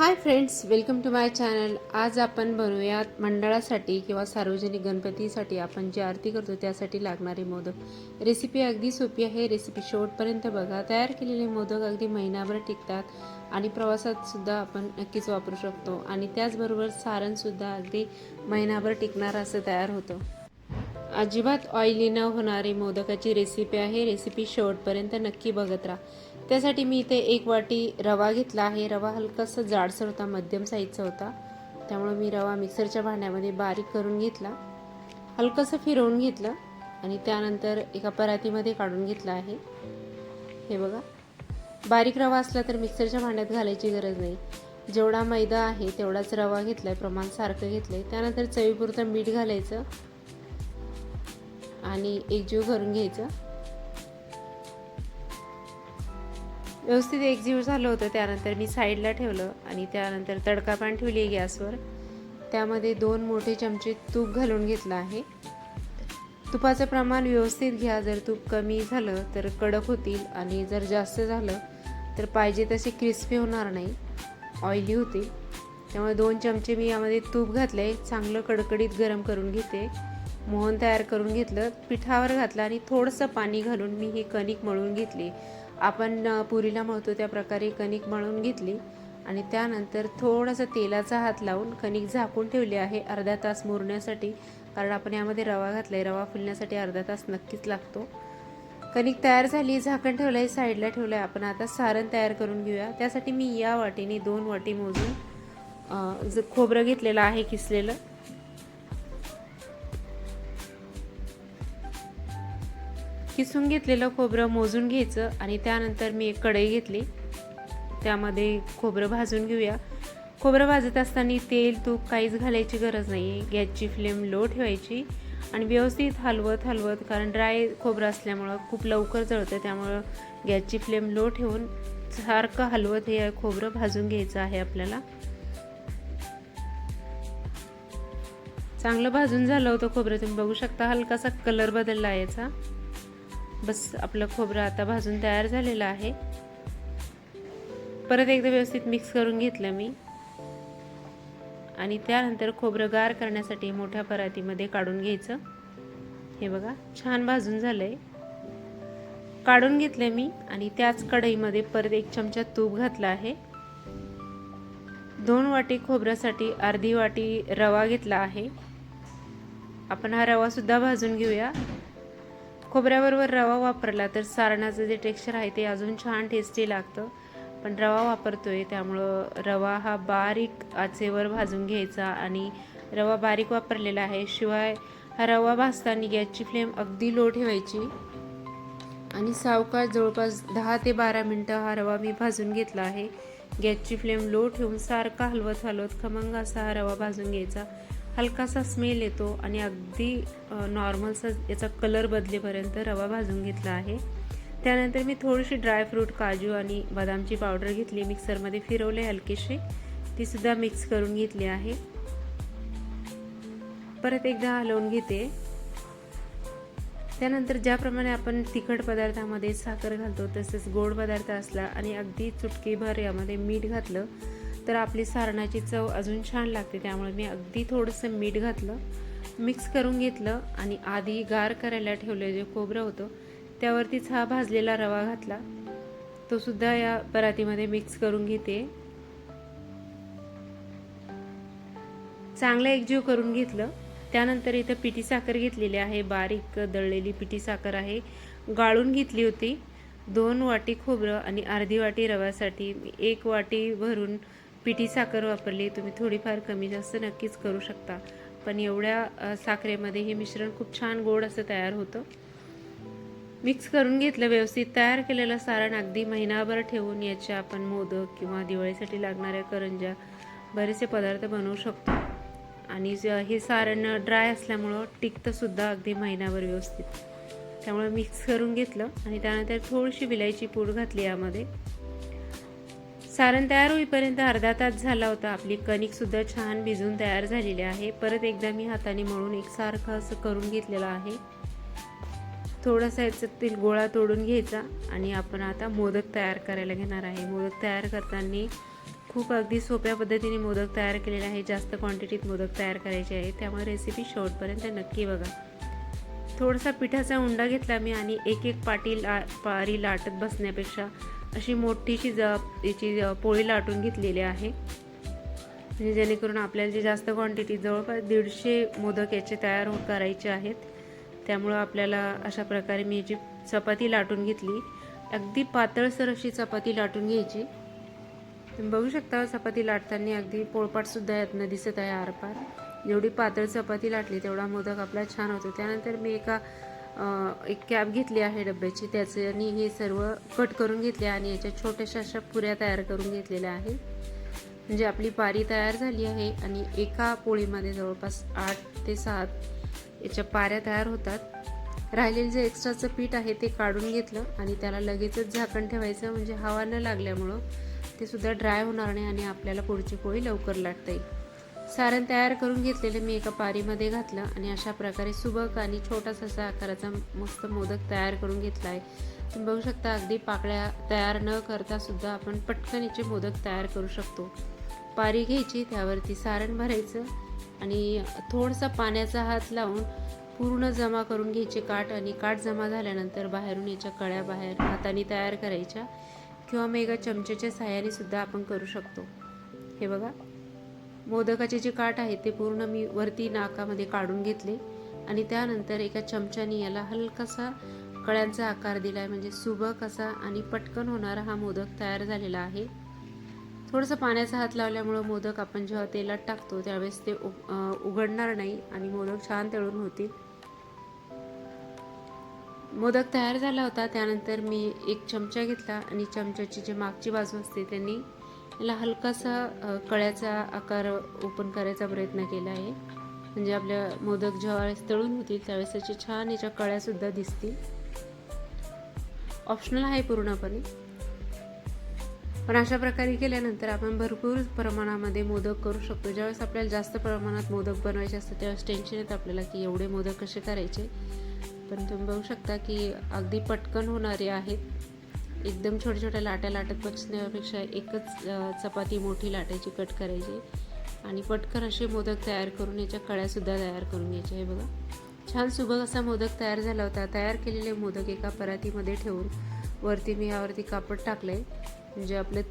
Hi friends welcome to my channel आज आपण बनवूयात मंडळासाठी किंवा सार्वजनिक गणपतीसाठी आपण जी आरती करतो त्यासाठी लागणारे मोदक. रेसिपी अगदी सोपी आहे. रेसिपी शेवटपर्यंत बघा. तयार केलेले मोदक अगदी महिनाभर टिकतात आणि प्रवासातसुद्धा आपण नक्कीच वापरू शकतो. आणि त्याचबरोबर सारणसुद्धा अगदी महिनाभर टिकणार असं तयार होतं. अजिबात ऑइली न होणारी मोदकाची रेसिपी आहे. रेसिपी शेवटपर्यंत नक्की बघत राहा. त्यासाठी मी इथे एक वाटी रवा घेतला आहे. रवा हलकासा जाडसर होता मध्यम साईजचा होता. त्यामुळे मी रवा मिक्सरच्या भांड्यामध्ये बारीक करून घेतला. हलकंसं फिरवून घेतलं आणि त्यानंतर एका परातीमध्ये काढून घेतला आहे. हे बघा. बारीक रवा असला तर मिक्सरच्या भांड्यात घालायची गरज नाही. जेवढा मैदा आहे तेवढाच रवा घेतलाय प्रमाण सारखं घेतलंय. त्यानंतर चवीपुरतं मीठ घालायचं आणि एकजीव करून घ्यायचं. व्यवस्थित एकजीव झालं होतं त्यानंतर मी साईडला ठेवलं आणि त्यानंतर तडका पण ठेवली आहे गॅसवर. त्यामध्ये दोन मोठे चमचे तूप घालून घेतलं आहे. तुपाचं प्रमाण व्यवस्थित घ्या जर तूप कमी झालं तर कडक होतील आणि जर जास्त झालं तर पाहिजे तसे क्रिस्पी होणार नाही ऑइली होतील. त्यामुळे दोन चमचे मी यामध्ये तूप घातले चांगलं कडकडीत गरम करून घेते. मोहन तयार करून घेतलं पिठावर घातलं आणि थोडंसं पाणी घालून मी ही कणिक मळून घेतली. आपण पुरीला मळतो त्या प्रकारे कणिक मळून घेतली आणि त्यानंतर थोडंसं तेलाचा हात लावून कणिक झाकून ठेवली आहे अर्धा तास मुरण्यासाठी. कारण आपण यामध्ये रवा घातला आहे रवा फुलण्यासाठी अर्धा तास नक्कीच लागतो. कणिक तयार झाली झाकण ठेवलं आहे साईडला ठेवलं आहे आपण आता सारण तयार करून घेऊया. त्यासाठी मी या वाटीने दोन वाटी मोजून खोबरं घेतलेलं आहे किसलेलं. किसून घेतलेलं खोबरं मोजून घ्यायचं आणि त्यानंतर मी एक कढई घेतली. त्यामध्ये खोबरं भाजून घेऊया. खोबरं भाजत असताना तेल तूप काहीच घालायची गरज नाही गॅसची फ्लेम लो ठेवायची आणि व्यवस्थित हलवत हलवत कारण ड्राय खोबरं असल्यामुळं खूप लवकर जळतं त्यामुळं गॅसची फ्लेम लो ठेवून सारखं हलवत हे खोबरं भाजून घ्यायचं आहे आपल्याला. चांगलं भाजून झालं होतं खोबरं. तुम्ही बघू शकता हलकासा कलर बदलला याचा. बस आपलं खोबरं आता भाजून तयार झालेलं आहे. परत एकदा व्यवस्थित मिक्स करून घेतलं मी. आणि त्यानंतर खोबरं गार करण्यासाठी मोठ्या परातीमध्ये काढून घ्यायचं. हे बघा छान भाजून झालं आहे काढून घेतलं मी आणि त्याच कढईमध्ये परत एक चमचा तूप घातला आहे. दोन वाटी खोबऱ्यासाठी अर्धी वाटी रवा घेतला आहे. आपण हा रवासुद्धा भाजून घेऊया. खोबऱ्याबरोबर रवा वापरला तर सारणाचं जे टेक्स्चर आहे ते अजून छान टेस्टी लागतं. पण रवा वापरतो आहे त्यामुळं रवा हा बारीक आचेवर भाजून घ्यायचा आणि रवा बारीक वापरलेला आहे. शिवाय हा रवा भाजताना गॅसची फ्लेम अगदी लो ठेवायची. आणि सावकाश जवळपास दहा ते बारा मिनटं हा रवा मी भाजून घेतला आहे. गॅसची फ्लेम लो ठेवून सारखा हलवत हलवत खमंग असा हा रवा भाजून घ्यायचा. हलकासा स्मेल येतो आणि अगदी नॉर्मलचा याचा कलर बदलेपर्यंत रवा भाजून घेतला आहे. त्यानंतर मी थोडीशी ड्रायफ्रूट काजू आणि बदामची पावडर घेतली. मिक्सरमध्ये फिरवले हलकीशी तीसुद्धा मिक्स करून घेतली आहे. परत एकदा हलवून घेते. त्यानंतर ज्याप्रमाणे आपण तिखट पदार्थामध्ये साखर घालतो तसेच गोड पदार्थ असला आणि अगदी चुटकीभर यामध्ये मीठ घातलं तर आपली सारणाची चव अजून छान लागते त्यामुळे मी अगदी थोडंसं मीठ घातलं मिक्स करून घेतलं आणि आधी गार करायला ठेवलं जे खोबरं होतं त्यावरतीच हा भाजलेला रवा घातला. तो सुद्धा या परातीमध्ये मिक्स करून घेते. चांगलं एकजीव करून घेतलं. त्यानंतर इथं पिठी साखर घेतलेली आहे बारीक दळलेली पिठी साखर आहे. गाळून घेतली होती. दोन वाटी खोबरं आणि अर्धी वाटी रव्यासाठी एक वाटी भरून पिठी साखर वापरली तुम्ही थोडीफार कमी जास्त नक्कीच करू शकता. पण एवढ्या साखरेमध्ये हे मिश्रण खूप छान गोड असं तयार होतं. मिक्स करून घेतलं व्यवस्थित तयार केलेलं सारण अगदी महिनाभर ठेवून याचे आपण मोदक किंवा दिवाळीसाठी लागणाऱ्या करंज्या बरेचसे पदार्थ बनवू शकतो. आणि हे सारण ड्राय असल्यामुळं टिकतंसुद्धा अगदी महिनाभर व्यवस्थित. त्यामुळे मिक्स करून घेतलं आणि त्यानंतर थोडीशी विलायची पूड घातली यामध्ये. सारण तयार होईपर्यंत अर्धा तास झाला होता. आपली कणिकसुद्धा छान भिजून तयार झालेली आहे. परत एकदा मी हाताने मळून एकसारखं असं करून घेतलेलं आहे. थोडासा याच्यातील गोळा तोडून घ्यायचा आणि आपण आता मोदक तयार करायला घेणार आहे. मोदक तयार करताना खूप अगदी सोप्या पद्धतीने मोदक तयार केलेले आहे. जास्त क्वांटिटीत मोदक तयार करायचे आहे. त्यामुळे रेसिपी शेवटपर्यंत नक्की बघा. थोडासा पिठाचा उंडा घेतला मी आणि एक एक पाटी ला पारी लाटत बसण्यापेक्षा अशी मोठीशी ज याची पोळी लाटून घेतलेली आहे. म्हणजे जेणेकरून आपल्याला जे जास्त क्वांटिटी जवळपास दीडशे मोदक याचे तयार हो करायचे आहेत. त्यामुळं आपल्याला अशा प्रकारे मी याची चपाती लाटून घेतली. अगदी पातळसर अशी चपाती लाटून घ्यायची. तुम्ही बघू शकता चपाती लाटताना अगदी पोळपाटसुद्धा यातनं दिसत आहे आरपार. जेवढी पातळ चपाती लाटली तेवढा मोदक आपला छान होतो. त्यानंतर मी एका एक कॅप घेतली आहे डब्याची. त्याच्यानी हे सर्व कट करून घेतले आणि याच्या छोट्याशा अशा पुऱ्या तयार करून घेतलेल्या आहेत. म्हणजे आपली पारी तयार झाली आहे आणि एका पोळीमध्ये जवळपास आठ ते सात याच्या पाऱ्या तयार होतात. राहिलेलं जे एक्स्ट्राचं पीठ आहे ते काढून घेतलं आणि त्याला लगेचच झाकण ठेवायचं म्हणजे हवा न लागल्यामुळं ते सुद्धा ड्राय होणार नाही आणि आपल्याला पुढची पोळी लवकर लाटता येईल. सारण तयार करून घेतलेलं मी एका पारीमध्ये घातलं आणि अशा प्रकारे सुबक आणि छोटासा असा आकाराचा मस्त मोदक तयार करून घेतला आहे तुम्ही बघू शकता अगदी पाकळ्या तयार न करता सुद्धा आपण पटकन याचे मोदक तयार करू शकतो. पारी घ्यायची त्यावरती सारण भरायचं आणि थोडंसं पाण्याचा हात लावून पूर्ण जमा करून घ्यायचे काठ आणि काठ जमा झाल्यानंतर बाहेरून याच्या कळ्या बाहेर हाताने तयार करायच्या किंवा मग एका चमच्याच्या साह्याने सुद्धा आपण करू शकतो. हे बघा. मोदकाचे जे काठ आहे ते पूर्ण मी वरती नाकामध्ये काढून घेतले. आणि त्यानंतर एका चमच्याने याला हलकासा कळ्यांचा आकार दिला आहे म्हणजे सुबक असा आणि पटकन होणारा हा मोदक तयार झालेला आहे. थोडंसं पाण्याचा हात लावल्यामुळं मोदक आपण जेव्हा तेलात टाकतो त्यावेळेस ते उघडणार नाही आणि मोदक छान तळून होतील. मोदक तयार झाला होता त्यानंतर मी एक चमचा घेतला आणि चमच्याची जी मागची बाजू असते त्यांनी याला हलकासा कळ्याचा आकार ओपन करायचा प्रयत्न केला आहे. म्हणजे आपल्या मोदक ज्यावेळेस तळून होतील त्यावेळेस त्याची छान याच्या कळ्यासुद्धा दिसतील. ऑप्शनल आहे पूर्णपणे. पण अशा प्रकारे केल्यानंतर आपण भरपूर प्रमाणामध्ये मोदक करू शकतो. ज्यावेळेस आपल्याला जास्त प्रमाणात मोदक बनवायचे असतात त्यावेळेस टेन्शन येतं आपल्याला की एवढे मोदक कसे करायचे. पण तुम्ही बघू शकता की अगदी पटकन होणारे आहेत. एकदम छोट्या छोट्या लाट्या लाटत बसण्यापेक्षा एकच चपाती मोठी लाटायची कट करायची. आणि पटकन असे मोदक तयार करून याच्या कळ्यासुद्धा तयार करून घ्यायच्या. हे बघा. छान सुबक असा मोदक तयार झाला होता. तयार केलेले मोदक एका परातीमध्ये ठेवून वरती मी यावरती कापड टाकलं आहे म्हणजे आपले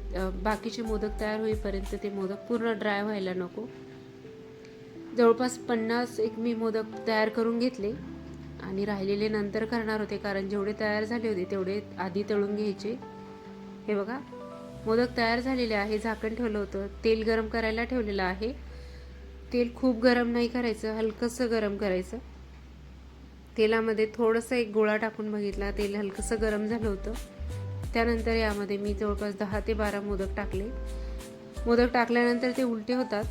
बाकीचे मोदक तयार होईपर्यंत ते मोदक पूर्ण ड्राय व्हायला नको. जवळपास पन्नास एक मी मोदक तयार करून घेतले. आणि राहिलेले नंतर करणार होते कारण जेवढे तयार झाले होते तेवढे आधी तळून घ्यायचे. हे बघा मोदक तयार झालेले आहे झाकण ठेवलं होतं तेल गरम करायला ठेवलेलं आहे. तेल खूप गरम नाही करायचं हलकंसं गरम करायचं. तेलामध्ये थोडंसं एक गोळा टाकून बघितला तेल हलकंसं गरम झालं होतं. त्यानंतर यामध्ये मी जवळपास दहा ते बारा मोदक टाकले. मोदक टाकल्यानंतर ते उलटे होतात.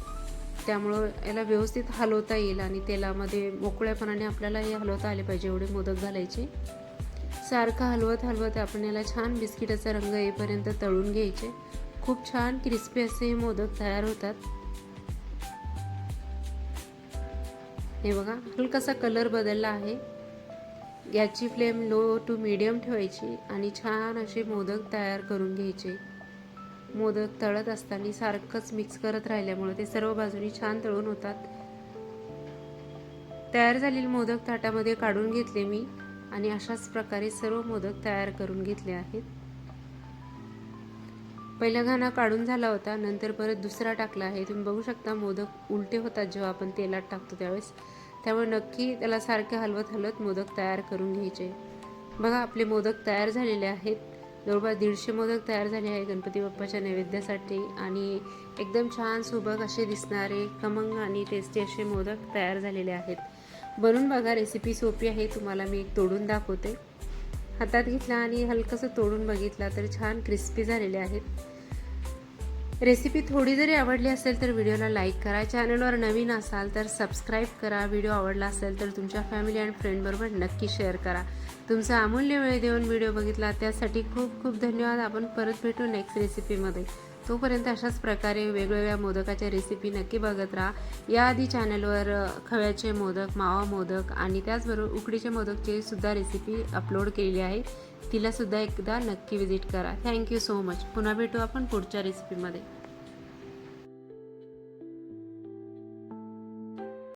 त्यामुळं याला व्यवस्थित हलवता येईल आणि तेलामध्ये मोकळ्यापणाने आपल्याला हे हलवता आले पाहिजे एवढे मोदक घालायचे. सारखं हलवत हलवत आपण याला छान बिस्किटाचा रंग येईपर्यंत तळून घ्यायचे. खूप छान क्रिस्पी असे हे मोदक तयार होतात. हे बघा हलकासा कलर बदलला आहे. गॅसची फ्लेम लो टू मिडियम ठेवायची आणि छान असे मोदक तयार करून घ्यायचे. मोदक तळत असताना सारखंच मिक्स करत राहिल्यामुळे ते सर्व बाजूनी छान तळून होतात. तयार झालेले मोदक ताटामध्ये काढून घेतले मी आणि अशाच प्रकारे सर्व मोदक तयार करून घेतले आहेत. पहिला घाणा काढून झाला होता नंतर परत दुसरा टाकला आहे. तुम्ही बघू शकता मोदक उलटे होतात जेव्हा आपण तेलात टाकतो त्यावेळेस. त्यामुळे नक्की त्याला सारखे हलवत हलवत मोदक तयार करून घ्यायचे. बघा आपले मोदक तयार झालेले आहेत. जवळपास दीडशे मोदक तयार झाले आहे गणपती बाप्पाच्या नैवेद्यासाठी. आणि एकदम छान सुबक असे दिसणारे खमंग आणि टेस्टी असे मोदक तयार झालेले आहेत. बनवून बघा रेसिपी सोपी आहे. तुम्हाला मी एक तोडून दाखवते. हातात घेतला आणि हलकंसं तोडून बघितला तर छान क्रिस्पी झालेले आहेत. रेसिपी थोडी जरी आवडली असेल तर व्हिडिओला लाईक करा. चॅनलवर नवीन असाल तर सबस्क्राईब करा. व्हिडिओ आवडला असेल तर तुमच्या फॅमिली अँड फ्रेंडबरोबर नक्की शेअर करा. तुमचा अमूल्य वेळ देऊन व्हिडिओ बघितला त्यासाठी खूप खूप धन्यवाद. आपण परत भेटू नेक्स्ट रेसिपीमध्ये तोपर्यंत अशाच प्रकारे वेगवेगळ्या मोदकाच्या रेसिपी नक्की बघत राहा. याआधी चॅनलवर खव्याचे मोदक मावा मोदक आणि त्याचबरोबर उकडीचे मोदकचे सुद्धा रेसिपी अपलोड केलेली आहे. तिला सुद्धा एकदा नक्की विजिट करा. थँक्यू सो मच पुन्हा भेटू आपण पुढच्या रेसिपीमध्ये